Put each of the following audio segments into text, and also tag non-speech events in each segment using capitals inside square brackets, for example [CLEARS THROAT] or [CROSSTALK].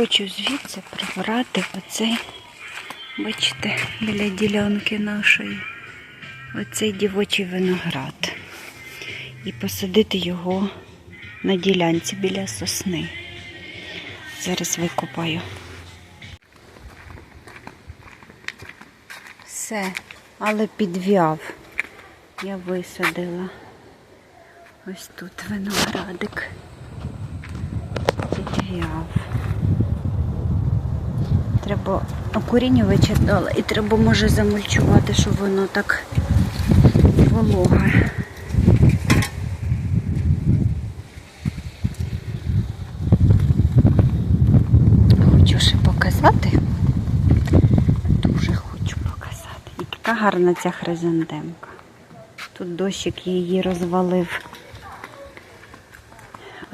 хочу звідси прибрати оцей, бачите, біля ділянки нашої, оцей дівочий виноград. І посадити його на ділянці біля сосни. Зараз викопаю. Все, але підв'яв. Я висадила. Ось тут виноградик. Підв'яв. Треба окорінювача дала і треба може замульчувати, щоб воно так вологе. Хочу ще показати. Дуже хочу показати. І така гарна ця хризантемка. Тут дощик її розвалив.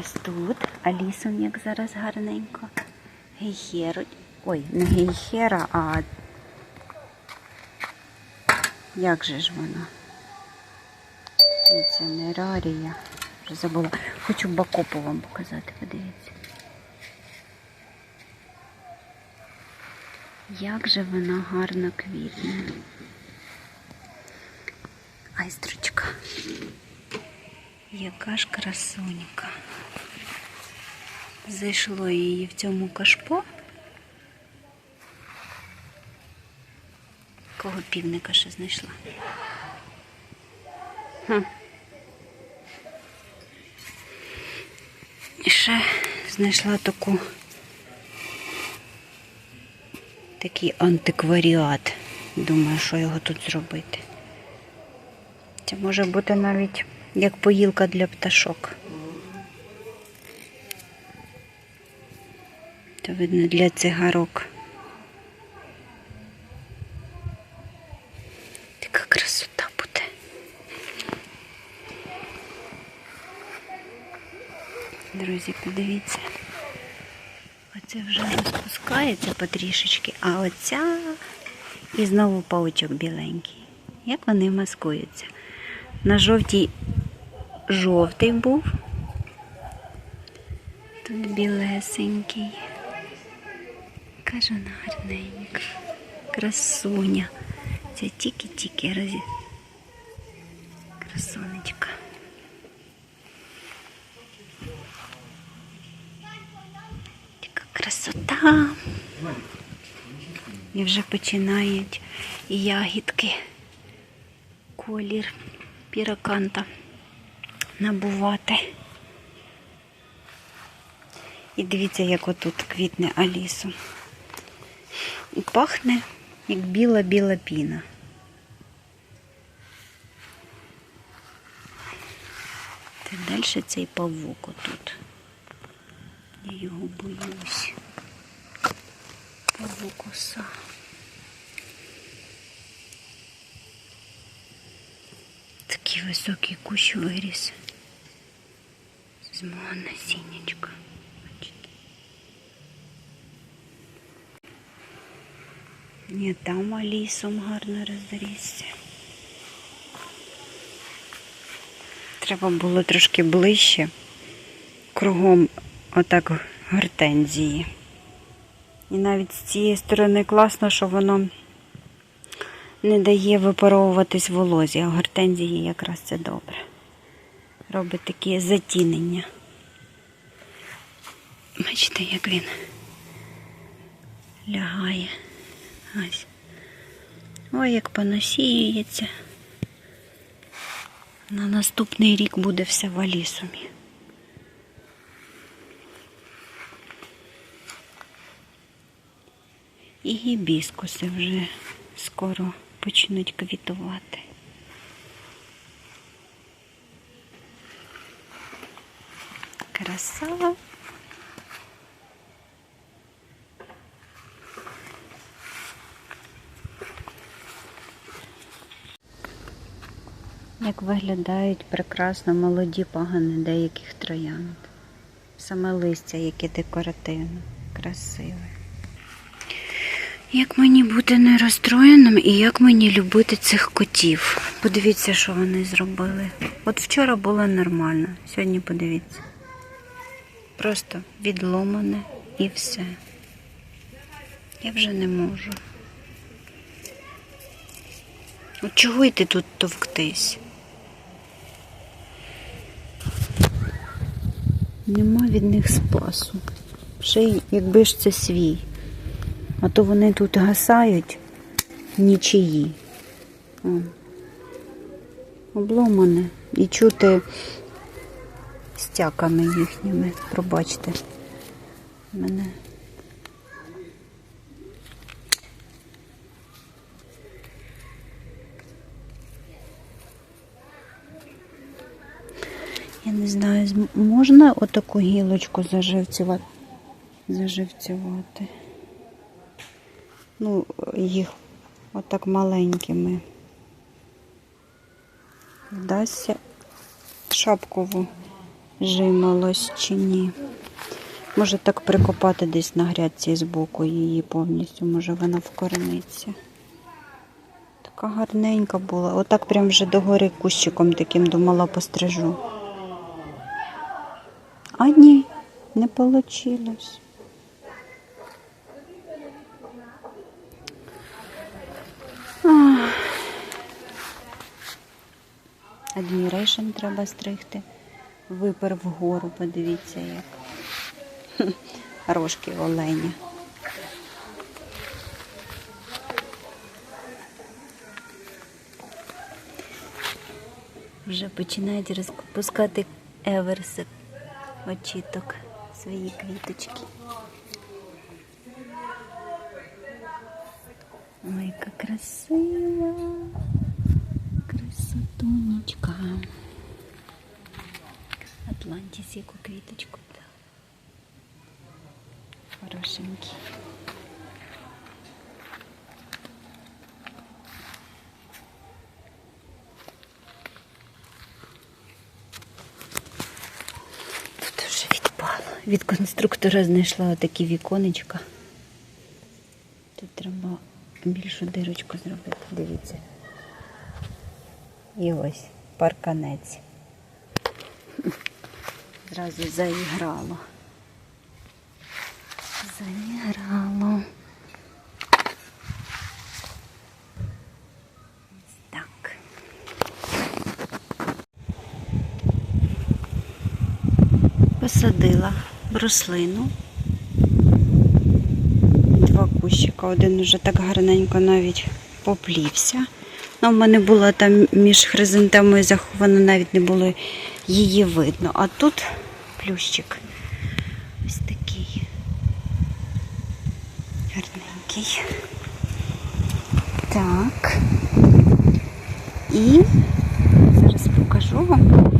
Ось тут. Алісом, як зараз гарненько. Гейхеру. Ой, не гейхера, а як же ж вона? Це не рарія. Вже забула. Хочу бакопу вам показати, подивіться. Як же вона гарно квітне. Айстрочка. Яка ж красунька. Зайшло її в цьому кашпо. Кого півника ще знайшла? І ще знайшла таку такий антикваріат. Думаю, що його тут зробити. Це може бути навіть як поїлка для пташок. Це видно для цигарок. Така красота буде. Друзі, подивіться. Оце вже розпускається потрішечки, а оця і знову паучок біленький. Як вони маскуються? На жовтій жовтий був. Тут білесенький. Каже вона гарненька. Красуня. Це тільки-тільки розі. Красунечка. Така красота. І вже починають ягідки. Колір піраканта набувати. І дивіться, як отут квітне Алісу. І пахне, як біла-біла піна. Та далі цей павук отут. Я його боюсь. Павук оса. Такий високий кущ виріс. З мого насіннячка. Ні, там алісом гарно розрісся. Треба було трошки ближче. Кругом отак гортензії. І навіть з цієї сторони класно, що воно не дає випаровуватись волозі, а гортензії якраз це добре. Робить такі затінення. Бачите, як він лягає. Ось. Ой, як понасіюється. На наступний рік буде все в алісумі. І гібіскуси вже скоро почнуть квітувати. Краса. Як виглядають прекрасно молоді пагани деяких троянд. Саме листя, яке декоративне, красиве. Як мені бути не розстроєним і як мені любити цих котів? Подивіться, що вони зробили. От вчора було нормально, сьогодні подивіться. Просто відломане і все. Я вже не можу. От чого йти тут товктись? Нема від них спасу. Ще якби ж це свій. А то вони тут гасають нічиї. Обломане. І чути стяками їхніми. Пробачте мене. Я не знаю, можна отаку гілочку заживцювати? Заживцювати. Ну, їх отак маленькими. Вдасться шапкову жимолость чи ні. Може так прикопати десь на грядці збоку її повністю, може вона вкорениться. Така гарненька була. Отак прям вже догори кущиком таким думала пострижу. А ні, не вийшло. Admiration треба стригти. Випер вгору, подивіться як. Хм, [LAUGHS] Рожки оленя. Вже починають розпускати еверси очіток свої квіточки. Ой, яка красива. Красотунечка. Атлантис, яку квіточку. Хорошенький. Тут вже відпало. Від конструктора знайшла отакі віконечка. Тут треба більшу дирочку зробити. Дивіться. І ось парканець. Зразу заіграло. Заіграло. Посадила рослину. Два кущика. Один уже так гарненько навіть поплівся. Ну, в мене була там між хризантемою захована, навіть не було її видно. А тут плющик ось такий гарненький. Так. І зараз покажу вам,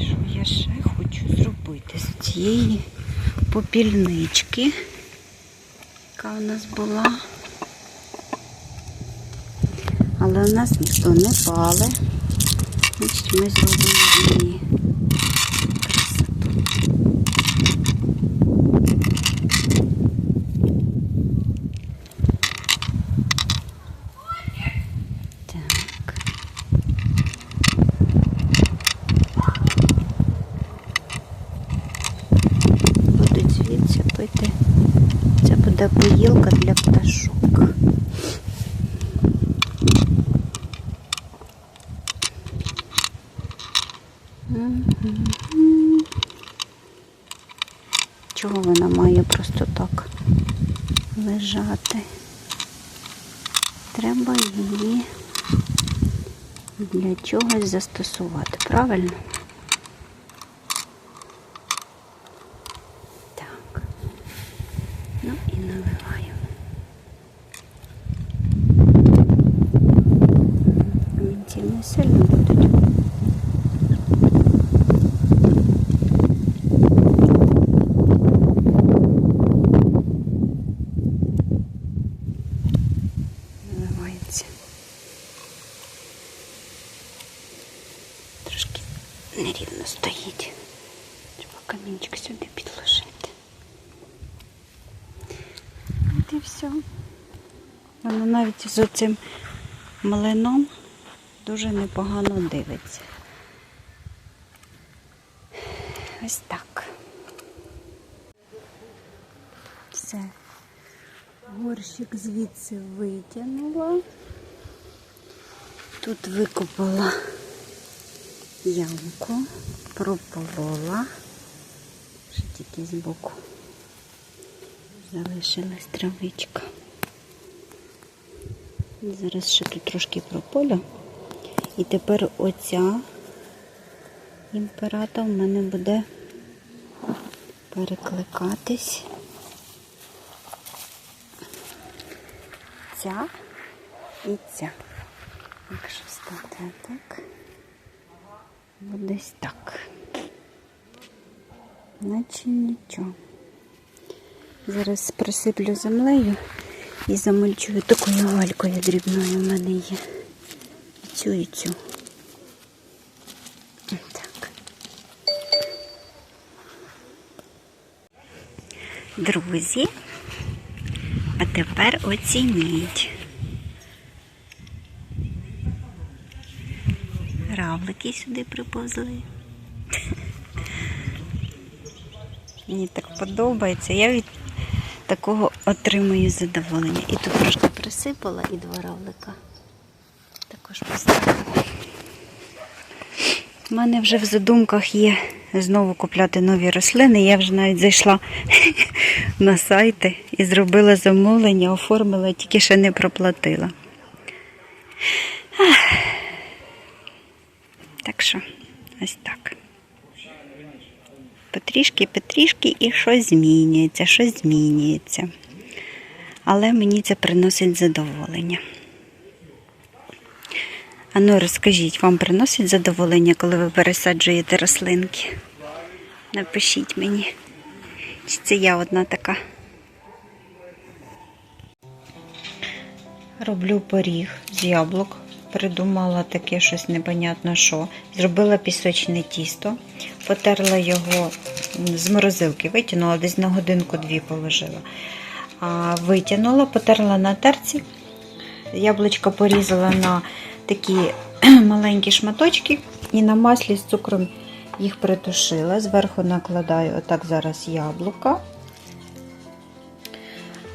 що я ще хочу зробити з цієї попільнички, яка у нас була. Але у нас ніхто не пале. Значить, ми зробимо з неї красоту. Так. Будуть звідси пити. Це буде поїлка для пташок. Мгм. Чого вона має просто так лежати? Треба її для застосувати, правильно? Так. Ну і наливаємо. Мінці не сильно будуть. наливається. Трошки нерівно стоїть. Треба камінчик сюди підложити. От і все. Воно навіть з оцим млином дуже непогано дивиться. Ось так. Все. Горщик звідси витягнула. Тут викопала ямку, прополола. Ще тільки збоку залишилась травичка. Зараз ще тут трошки прополю. І тепер оця імперата в мене буде перекликатись. Ця і ця. Якщо стати так, буде ось так. Наче нічого. Зараз присиплю землею і замульчую такою валькою дрібною в мене є. І цю і цю. Так. Друзі, а тепер оцініть. Равлики сюди приповзли. [LAUGHS] Мені так подобається. Я від такого отримую задоволення. І тут трошки присипала і два равлика. Також поставила. У мене вже в задумках є знову купляти нові рослини. Я вже навіть зайшла [LAUGHS] на сайти і зробила замовлення, оформила, тільки ще не проплатила. Так що, ось так. Потрішки, потрішки і щось змінюється, щось змінюється. Але мені це приносить задоволення. Ану, розкажіть, вам приносить задоволення, коли ви пересаджуєте рослинки? Напишіть мені. Чи це я одна така? Роблю поріг з яблук. Придумала таке щось непонятно що. Зробила пісочне тісто, потерла його з морозилки, витягнула, десь на годинку-дві положила. Витягнула, потерла на терці. Яблучко порізала на такі [CLEARS THROAT] маленькі шматочки і на маслі з цукром їх притушила. Зверху накладаю отак зараз яблука.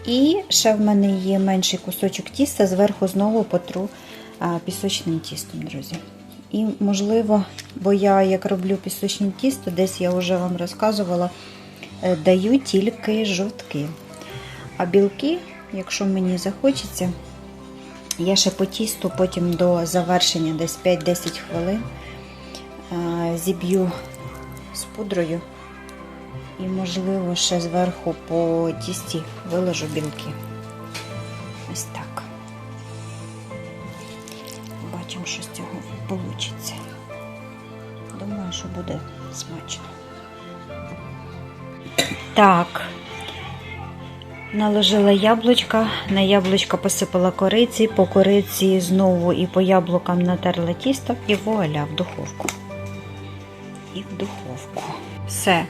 І ще в мене є менший кусочок тіста, зверху знову потру пісочним тістом, друзі. І, можливо, бо я як роблю пісочне тісто, десь я вже вам розказувала, е, даю тільки жовтки. А білки, якщо мені захочеться, я ще по тісту потім до завершення десь 5-10 хвилин зіб'ю з пудрою. І, можливо, ще зверху по тісті виложу білки. Ось так. Вийде. Думаю, що буде смачно. Так. Наложила яблучка, на яблучка посипала кориці, по кориці знову і по яблукам натерла тісто і вуаля в духовку. І в духовку. Все,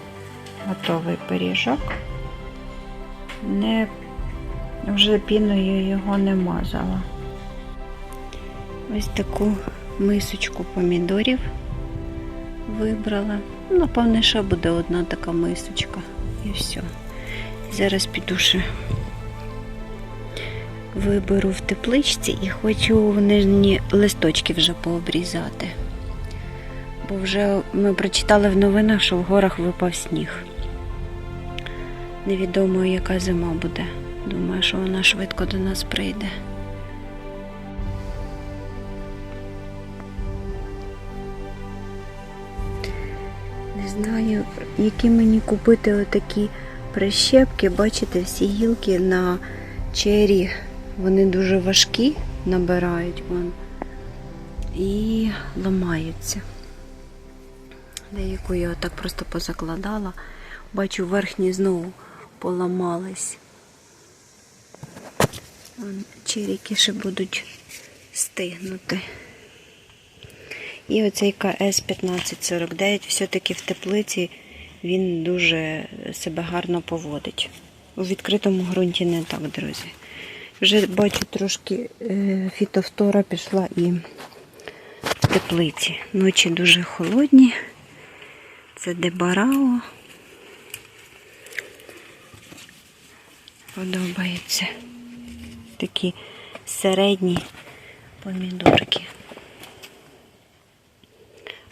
готовий пиріжок. Не вже піною його не мазала. Ось таку мисочку помідорів вибрала. Ну, Напевне, ще буде одна така мисочка. І все. Зараз піду ще виберу в тепличці і хочу нижні листочки вже пообрізати. Бо вже ми прочитали в новинах, що в горах випав сніг. Невідомо, яка зима буде. Думаю, що вона швидко до нас прийде. Знаю, які мені купити отакі прищепки. Бачите, всі гілки на чері, вони дуже важкі, набирають вон і ламаються. Деяку я отак просто позакладала. Бачу, верхні знову поламались. Черіки ще будуть стигнути. І оцей КС 1549 все-таки в теплиці він дуже себе гарно поводить. У відкритому ґрунті не так, друзі. Вже бачу трошки е, фітофтора пішла і в теплиці. Ночі дуже холодні. Це дебарао. Подобається. такі середні помідорки.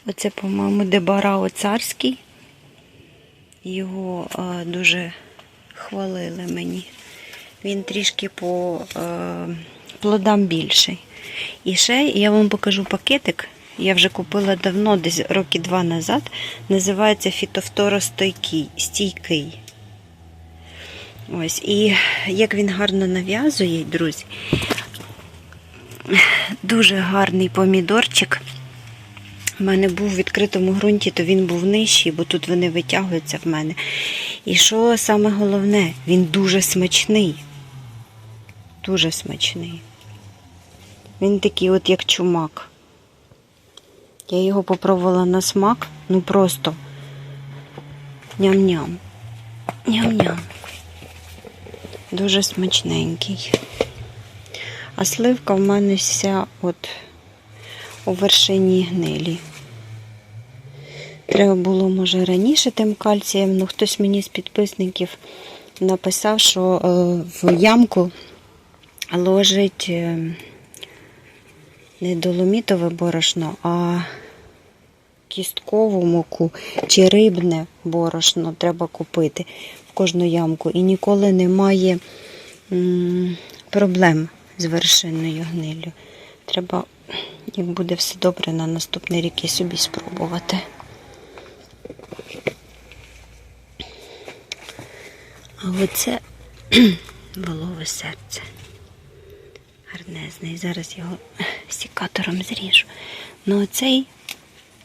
Оце, по-моєму, Дебарао царський. Його е, дуже хвалили мені. Він трішки по е, плодам більший. І ще я вам покажу пакетик. Я вже купила давно, десь роки два назад. Називається фітофторостойкий стійкий. Ось, і як він гарно нав'язує, друзі, дуже гарний помідорчик. У мене був в відкритому ґрунті, то він був нижчий, бо тут вони витягуються в мене. І що саме головне, він дуже смачний. Дуже смачний. Він такий, от як чумак. Я його попробувала на смак, ну просто ням-ням. Ням-ням. Дуже смачненький. А сливка в мене вся от у вершині гнилі. Треба було, може, раніше тим кальцієм, ну хтось мені з підписників написав, що е, в ямку ложить е, не доломітове борошно, а кісткову муку чи рибне борошно треба купити в кожну ямку. І ніколи немає проблем з вершинною гниллю. Треба, як буде все добре, на наступний рік і собі спробувати. А оце [CLEARS THROAT] волове серце. Гарнезний. Зараз його [CLEARS THROAT] сікатором зріжу. Ну оцей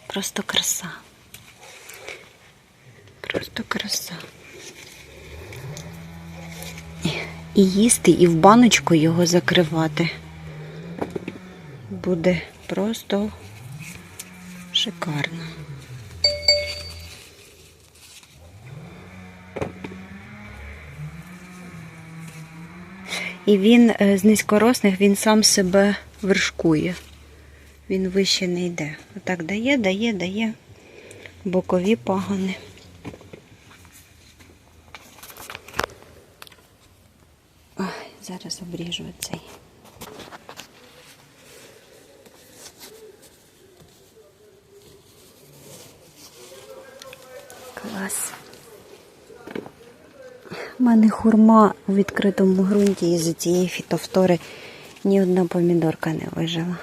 просто краса. Просто краса. І їсти, і в баночку його закривати. Буде просто шикарно. І він е, з низькоросних він сам себе вершкує. Він вище не йде. Отак дає, дає, дає бокові пагони. Ой, зараз обріжу цей. Мене хурма у відкритому ґрунті із цієї фітофтори ні одна помідорка не вижила.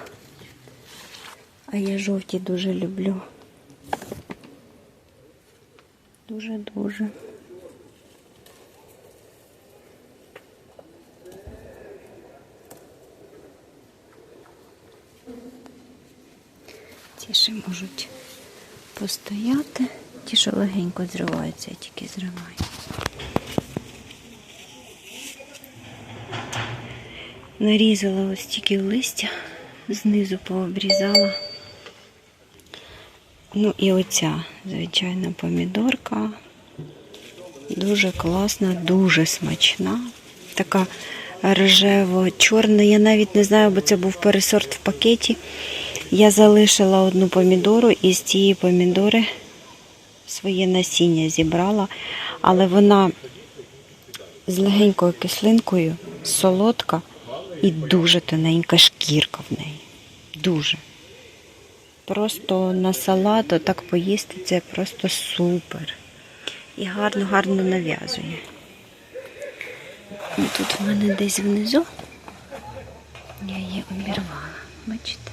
А я жовті дуже люблю. Дуже-дуже. Ті ще можуть постояти. Ті, що легенько зриваються, я тільки зриваю. Нарізала ось тільки листя, знизу пообрізала. Ну і оця, звичайна помідорка. Дуже класна, дуже смачна. Така рожево-чорна. Я навіть не знаю, бо це був пересорт в пакеті. Я залишила одну помідору і з цієї помідори своє насіння зібрала, але вона з легенькою кислинкою, солодка і дуже тоненька шкірка в неї. Дуже. Просто на салат так поїсти це просто супер. І гарно-гарно нав'язує. І Тут в мене десь внизу я її обірвала. Бачите?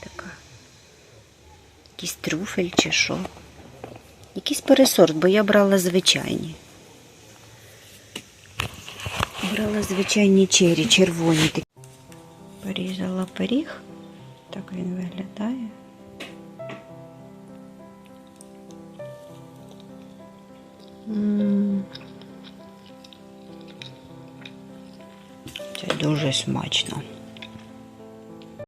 Така. Якийсь трюфель чи що. Якийсь пересорт, бо я брала звичайні. Брала звичайні чері, червоні такі. Порізала пиріг. Так він виглядає. Це дуже смачно.